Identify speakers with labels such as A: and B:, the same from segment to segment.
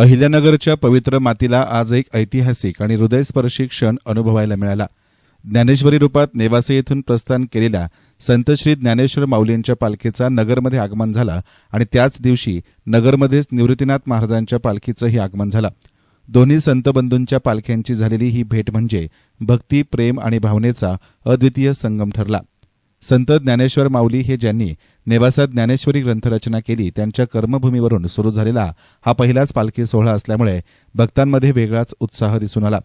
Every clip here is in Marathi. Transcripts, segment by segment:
A: अहिल्यानगरच्या पवित्र मातीला आज एक ऐतिहासिक आणि हृदयस्पर्शी क्षण अनुभवायला मिळाला. ज्ञानेश्वरी रूपात नेवासे येथून प्रस्थान केलेल्या संत श्री ज्ञानेश्वर माऊलींच्या पालखीचा नगरमध्ये आगमन झाला आणि त्याच दिवशी नगरमध्येच निवृत्तीनाथ महाराजांच्या पालखीचंही आगमन झालं. दोन्ही संतबंधूंच्या पालख्यांची झालेली ही भेट म्हणजे भक्ती प्रेम आणि भावनेचा अद्वितीय संगम ठरला. संत ज्ञानेश्वर माऊली हे ज्यांनी नेवासात ज्ञानेश्वरी ग्रंथरचना केली त्यांच्या कर्मभूमीवरून सुरू झालेला हा पहिलाच पालखी सोहळा असल्यामुळे भक्तांमध्ये वेगळाच उत्साह दिसून आला.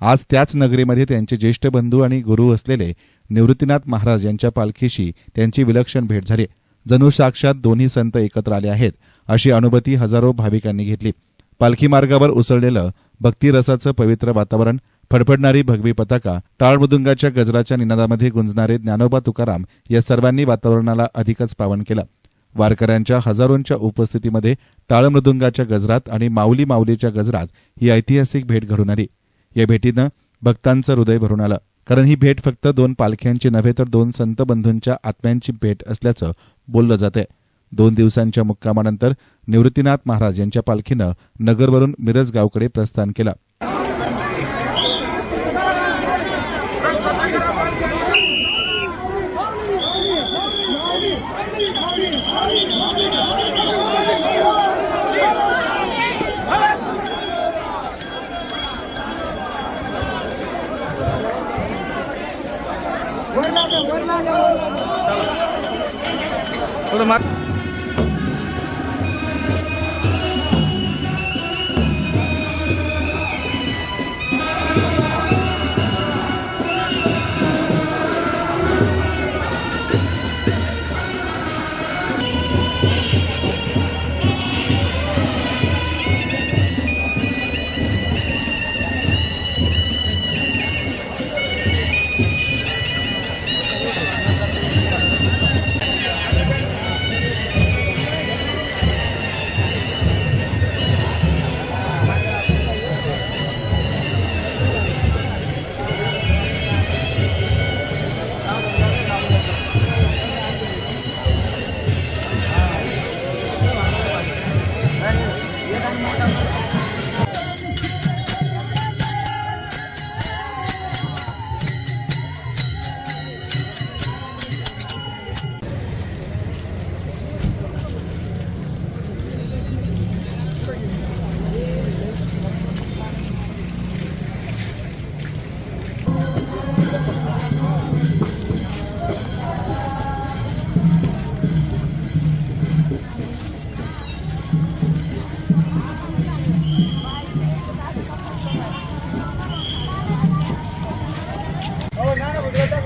A: आज त्याच नगरीमध्ये त्यांचे ज्येष्ठ बंधू आणि गुरु असलेले निवृत्तीनाथ महाराज यांच्या पालखीशी त्यांची विलक्षण भेट झाली. जणू साक्षात दोन्ही संत एकत्र आले आहेत अशी अनुभूती हजारो भाविकांनी घेतली. पालखी मार्गावर उसळलेलं भक्तिरसाचं पवित्र वातावरण फडफडणारी भगवी पताका टाळमृदुंगाच्या गजराच्या निनादामध्ये गुंजणारे ज्ञानोबा तुकाराम या सर्वांनी वातावरणाला अधिकच पावन केलं. वारकऱ्यांच्या हजारोंच्या उपस्थितीमध्ये टाळमृदुंगाच्या गजरात आणि माऊली माऊलीच्या गजरात ही ऐतिहासिक भेट घडून आली. या भेटीनं भक्तांचं हृदय भरून आलं. कारण ही भेट फक्त दोन पालख्यांची नव्हे तर दोन संत बंधूंच्या आत्म्यांची भेट असल्याचं बोललं जातंय. दोन दिवसांच्या मुक्कामानंतर निवृत्तीनाथ महाराज यांच्या पालखीनं नगरवरून मिरजगावकडे प्रस्थान केलं.
B: Udah mak.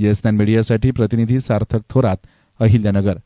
A: येस नाईन मीडियासाठी प्रतिनिधी सार्थक थोरात अहिल्यानगर.